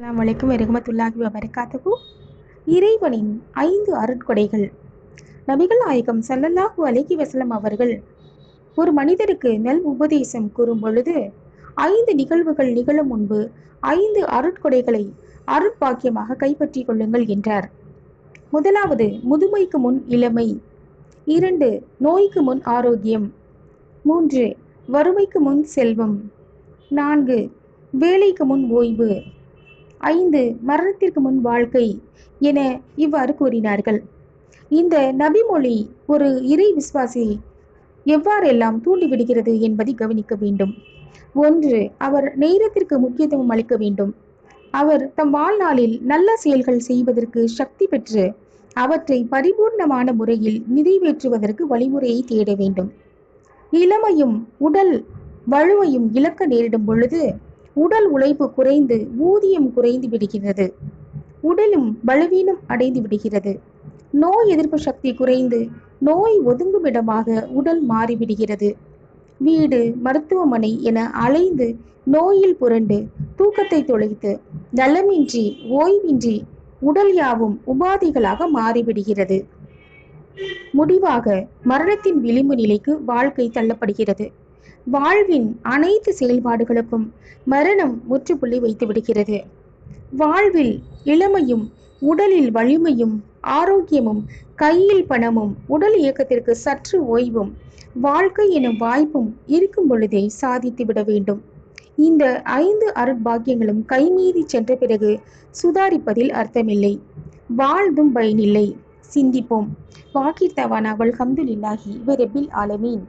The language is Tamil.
அஸ்ஸலாமு வலைக்கும் வரஹ்மத்துல்லாஹி வபரகாத்துஹு. இறைவனின் ஐந்து அருட்கொடைகள். நபிகள் நாயகம் ஸல்லல்லாஹு அலைஹி வசலம் அவர்கள் ஒரு மனிதருக்கு நல் உபதேசம் கூறும் பொழுது ஐந்து நிகழ்வுகள் நிகழும் முன்பு ஐந்து அருட்கொடைகளை அருட்பாக்கியமாக கைப்பற்றிக் கொள்ளுங்கள் என்றார். முதலாவது முதுமைக்கு முன் இளமை. இரண்டு நோய்க்கு முன் ஆரோக்கியம். மூன்று வறுமைக்கு முன் செல்வம். நான்கு வேலைக்கு முன் ஓய்வு. ஐந்து மரணத்திற்கு முன் வாழ்க்கை என இவ்வாறு கூறினார்கள். இந்த நபிமொழி ஒரு இறை விசுவாசி எவ்வாறெல்லாம் தூண்டிவிடுகிறது என்பதை கவனிக்க வேண்டும். ஒன்று அவர் நேரத்திற்கு முக்கியத்துவம் அளிக்க வேண்டும். அவர் தம் வாழ்நாளில் நல்ல செயல்கள் செய்வதற்கு சக்தி பெற்று அவற்றை பரிபூர்ணமான முறையில் நிறைவேற்றுவதற்கு வழிமுறையை தேட வேண்டும். இளமையும் உடல் வலுவையும் இழக்க நேரிடும் பொழுது உடல் உழைப்பு குறைந்து ஊதியம் குறைந்து விடுகிறது. உடலும் பலவீனம் அடைந்து விடுகிறது. நோய் எதிர்ப்பு சக்தி குறைந்து நோய் ஒதுங்குமிடமாக உடல் மாறிவிடுகிறது. வீடு மருத்துவமனை என அலைந்து நோயில் புரண்டு தூக்கத்தை தொலைத்து நலமின்றி ஓய்வின்றி உடல் யாவும் உபாதைகளாக மாறிவிடுகிறது. முடிவாக மரணத்தின் விளிம்பு நிலைக்கு வாழ்க்கை தள்ளப்படுகிறது. வாழ்வின் அனைத்து செயல்பாடுகளுக்கும் மரணம் முற்றுப்புள்ளி வைத்து விடுகிறது. வாழ்வில் இளமையும் உடலில் வலிமையும் ஆரோக்கியமும் கையில் பணமும் உடல் இயக்கத்திற்கு சற்று ஓய்வும் வாழ்க்கை எனும் வாய்ப்பும் இருக்கும் பொழுதே சாதித்து விட வேண்டும். இந்த ஐந்து அருட்பாக்கியங்களும் கைமீறி சென்ற பிறகு சுதாரிப்பதில் அர்த்தமில்லை. வாழ்ந்தும் பயனில்லை. சிந்திப்போம். வாக்கிர் அவள் வல்ஹம்துலில்லாஹி வரபில் ஆலமீன்.